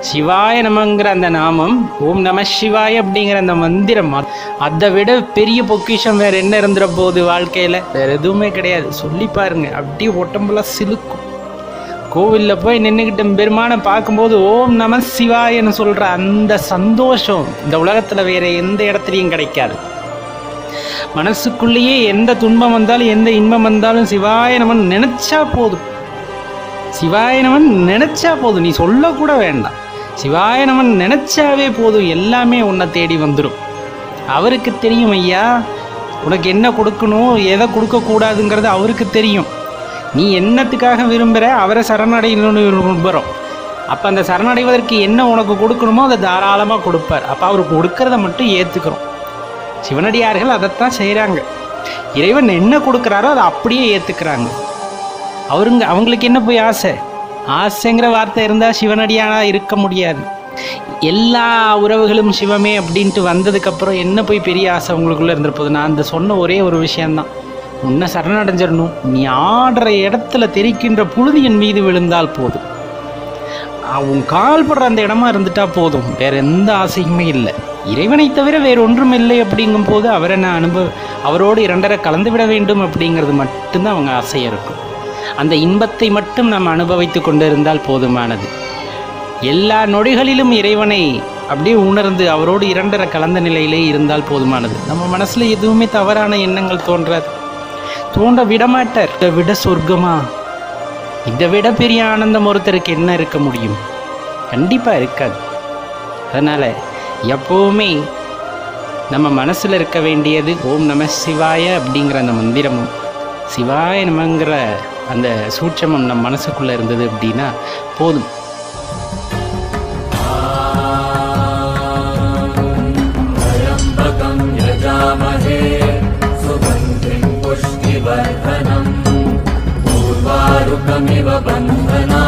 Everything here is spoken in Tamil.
சிவாய நமங்கிற அந்த நாமம் ஓம் நம சிவாய அப்படிங்கிற அந்த மந்திரம். அதை விட பெரிய பொக்கிஷம் வேற என்ன இருந்துற போகுது வாழ்க்கையில? வேற எதுவுமே கிடையாது. சொல்லி பாருங்க. அப்படியே உடம்புலாம் சிலுக்கும். கோவிலில் போய் நின்றுக்கிட்ட பெருமானை பார்க்கும்போது ஓம் நம சிவாயன்னு சொல்கிற அந்த சந்தோஷம் இந்த உலகத்தில் வேற எந்த இடத்துலையும் கிடைக்காது. மனசுக்குள்ளேயே எந்த துன்பம் வந்தாலும் எந்த இன்பம் வந்தாலும் சிவாய நமன் நினச்சா போதும். சிவாய நமன் நினச்சா போதும். நீ சொல்லக்கூட வேண்டாம். சிவாய நமன் நினைச்சாவே போதும் எல்லாமே உன்னை தேடி வந்துடும் அவருக்கு தெரியும் ஐயா உனக்கு என்ன கொடுக்கணும் எதை கொடுக்கக்கூடாதுங்கிறது அவருக்கு தெரியும். நீ என்னத்துக்காக விரும்புகிற அவரை சரணடையணும்னு விரும்புகிறோம் அப்போ அந்த சரணடைவதற்கு என்ன உனக்கு கொடுக்கணுமோ அதை தாராளமாக கொடுப்பார். அப்போ அவர் கொடுக்கறத மட்டும் ஏற்றுக்கிறோம் சிவனடியார்கள் அதைத்தான் செய்கிறாங்க இறைவன் என்ன கொடுக்குறாரோ அதை அப்படியே ஏற்றுக்கிறாங்க அவருங்க அவங்களுக்கு என்ன போய் ஆசை? ஆசைங்கிற வார்த்தை இருந்தால் சிவனடியானா இருக்க முடியாது. எல்லா உறவுகளும் சிவமே அப்படின்ட்டு வந்ததுக்கப்புறம் என்ன போய் பெரிய ஆசை உங்களுக்குள்ளே இருந்திருப்போது? நான் அந்த சொன்ன ஒரே ஒரு விஷயந்தான் உன்னை சரணடைஞ்சிடணும். நீ ஆடுற இடத்துல தெரிக்கின்ற புழுதி என் மீது விழுந்தால் போதும். உன் கால் படுற அந்த இடமா இருந்துட்டா போதும். வேற எந்த ஆசையுமே இல்லை. இறைவனை தவிர வேற ஒன்றும் இல்லை அப்படிங்கும் போது அவரை நான் அனுபவ அவரோடு இரண்டரை கலந்து விட வேண்டும் அப்படிங்கிறது மட்டும்தான் அவங்க ஆசையாக இருக்கும். அந்த இன்பத்தை மட்டும் நாம் அனுபவித்து கொண்டிருந்தால் போதுமானது. எல்லா நொடிகளிலும் இறைவனை அப்படியே உணர்ந்து அவரோடு இரண்டரை கலந்த நிலையிலே இருந்தால் போதுமானது. நம்ம மனசில் எதுவுமே தவறான எண்ணங்கள் தோன்றாது. தோன்ற விடமாட்டார். இதை விட சொர்க்கமா? இதை விட பெரிய ஆனந்தம் ஒருத்தருக்கு என்ன இருக்க முடியும்? கண்டிப்பாக இருக்காது. அதனால் எப்போவுமே நம்ம மனசில் இருக்க வேண்டியது ஓம் நம சிவாய அப்படிங்கிற அந்த மந்திரமும். சிவாய நமங்கிற அந்த சூட்சமம் நம்ம மனசுக்குள்ள இருந்தது அப்படின்னா போதும் त्र्यम्बकं यजामहे सुगन्धिं पुष्टिवर्धनम् पूर्वारुकमिव बन्धना